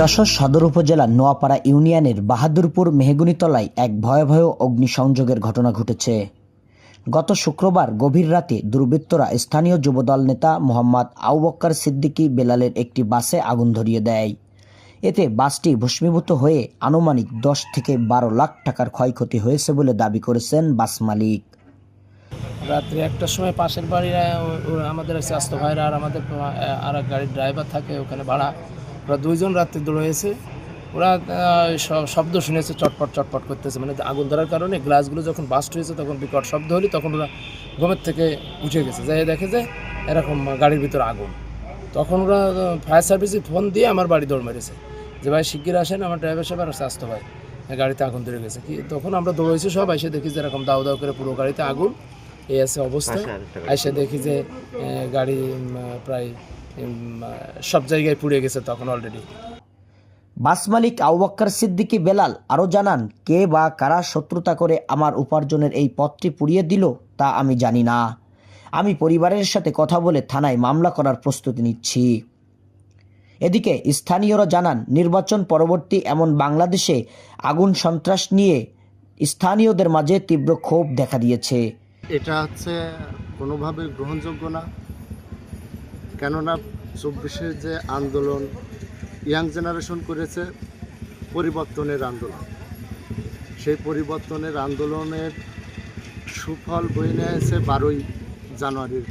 যশোর সদর উপজেলার নোয়াপাড়া ইউনিয়নের বাহাদুরপুর মেহগুনিতলায় এক ভয়াবহ অগ্নিসংযোগের ঘটনা ঘটেছে। গত শুক্রবার গভীর রাতে দুর্বৃত্তরা স্থানীয় যুবদল নেতা মোহাম্মদ আউবক্কর সিদ্দিকী বেলালের একটি বাসে আগুন ধরিয়ে দেয়। এতে বাসটি ভস্মীভূত হয়ে আনুমানিক দশ থেকে বারো লাখ টাকার ক্ষয়ক্ষতি হয়েছে বলে দাবি করেছেন বাস মালিক। রাত্রে একটার সময় পাশের বাড়ির আমাদের স্বাস্থ্য ভাইরা আর আমাদের আর গাড়ির ড্রাইভার থাকে, ওখানে ভাড়া। ওরা দুইজন রাত্রে দৌড়েছে ওরা শব্দ শুনেছে, চটপট চটপট করতেছে। মানে আগুন ধরার কারণে গ্লাসগুলো যখন বাস্ট হয়েছে, তখন বিকট শব্দ হলি, তখন ওরা ঘুমের থেকে উঠে গেছে। যাই দেখে যে এরকম গাড়ির ভিতর আগুন। তখন ওরা ফায়ার সার্ভিসে ফোন দিয়ে আমার বাড়ি দৌড় মেরেছে। যে, ভাই, শিগগির আসেন, আমার ড্রাইভার সাহেব আর স্বাস্থ্য ভাই গাড়িতে আগুন ধরে গেছে। কি, তখন আমরা দৌড়েছি সব এসে দেখি যে এরকম দাউ দাউ করে পুরো গাড়িতে আগুন। এই আছে অবস্থা। এসে দেখি যে গাড়ি প্রায় সব জায়গায় পুড়ে গেছে তখন অলরেডি বাস মালিক আউবক্কর সিদ্দিকী বেলাল আরও জানান কে বা কারা শত্রুতা করে আমার উপার্জনের এই পথটি পুড়িয়ে দিল তা আমি জানি না। আমি পরিবারের সাথে কথা বলে থানায় মামলা করার প্রস্তুতি নিচ্ছি। এদিকে স্থানীয়রা জানান নির্বাচন পরবর্তী এমন বাংলাদেশে আগুন সন্ত্রাস নিয়ে স্থানীয়দের মাঝে তীব্র ক্ষোভ দেখা দিয়েছে। এটা হচ্ছে কোনোভাবে গ্রহণযোগ্য না। কেননা চব্বিশের যে আন্দোলন, ইয়াং জেনারেশন করেছে পরিবর্তনের আন্দোলন। সেই পরিবর্তনের আন্দোলনের সুফল বয়ে নিয়ে এসে বারোই জানুয়ারির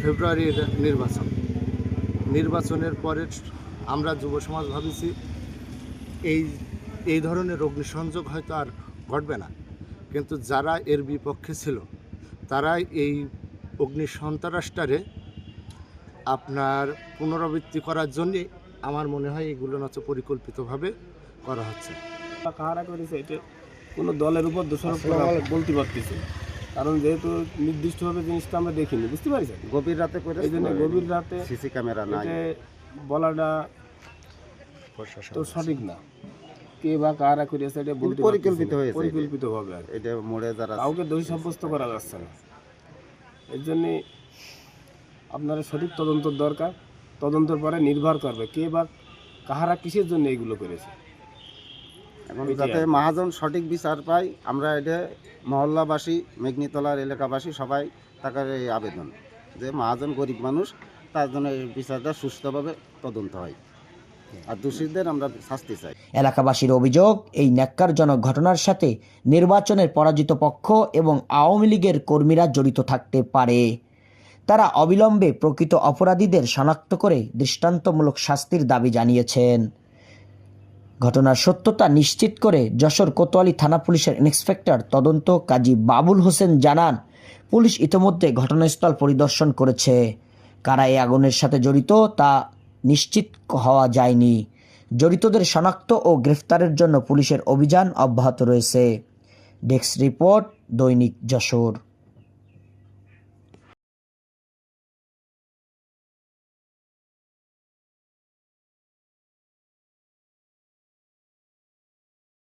ফেব্রুয়ারির নির্বাচন। নির্বাচনের পরে আমরা যুব সমাজ ভাবিছি, এই এই ধরনের অগ্নিসংযোগ হয়তো আর ঘটবে না। কিন্তু যারা এর বিপক্ষে ছিল তারাই এই অগ্নি সন্ত্রাসটারে আপনার পুনরাবৃত্তি করার জন্যে আমার মনে হয় এগুলো হচ্ছে পরিকল্পিতভাবে করা হচ্ছে। কাহারা করেছে এটা কোনো দলের উপর দোষারোপ করা বলতে পারতেছি। না। কারণ যেহেতু নির্দিষ্টভাবে জিনিসটা আমরা দেখিনি বুঝতে পারছেন? গভীর রাতে করে এই জন্য গভীর রাতে সিসি ক্যামেরা নাই। এটা বলাটা তো সঠিক না। কে বা কারা করেছে এটা বলতে পরিকল্পিত। হয়েছে। পরিকল্পিতভাবে আর। এটা মোড়ে যারা কাউকে দোষী সাব্যস্ত করা যাচ্ছে না এর জন্যে আপনারা সঠিক তদন্তর দরকার তদন্তর পরে নির্ভর করবে কে বা কাহারা কিসের জন্য এগুলো করেছে এখন যাতে মহাজন সঠিক বিচার পায় আমরা এটা মহল্লাবাসী মেঘনিতলার এলাকাবাসী সবাই তাকার এই আবেদন যে মহাজন গরিব মানুষ তার জন্য এই বিচারটা সুস্থভাবে তদন্ত হয় আর দোষীদের আমরা শাস্তি চাই। এলাকাবাসীর অভিযোগ, এই ন্যাক্কারজনক ঘটনার সাথে নির্বাচনের পরাজিত পক্ষ এবং আওয়ামী লীগের কর্মীরা জড়িত থাকতে পারে। তারা অবিলম্বে প্রকৃত অপরাধীদের শনাক্ত করে দৃষ্টান্তমূলক শাস্তির দাবি জানিয়েছেন। ঘটনার সত্যতা নিশ্চিত করে যশোর কোতোয়ালি থানা পুলিশের ইন্সপেক্টর তদন্ত কাজী বাবুল হোসেন জানান, পুলিশ ইতোমধ্যে ঘটনাস্থল পরিদর্শন করেছে। কারা এই আগুনের সাথে জড়িত তা নিশ্চিত হওয়া যায়নি। জড়িতদের শনাক্ত ও গ্রেফতারের জন্য পুলিশের অভিযান অব্যাহত রয়েছে। ডেস্ক রিপোর্ট দৈনিক যশোর।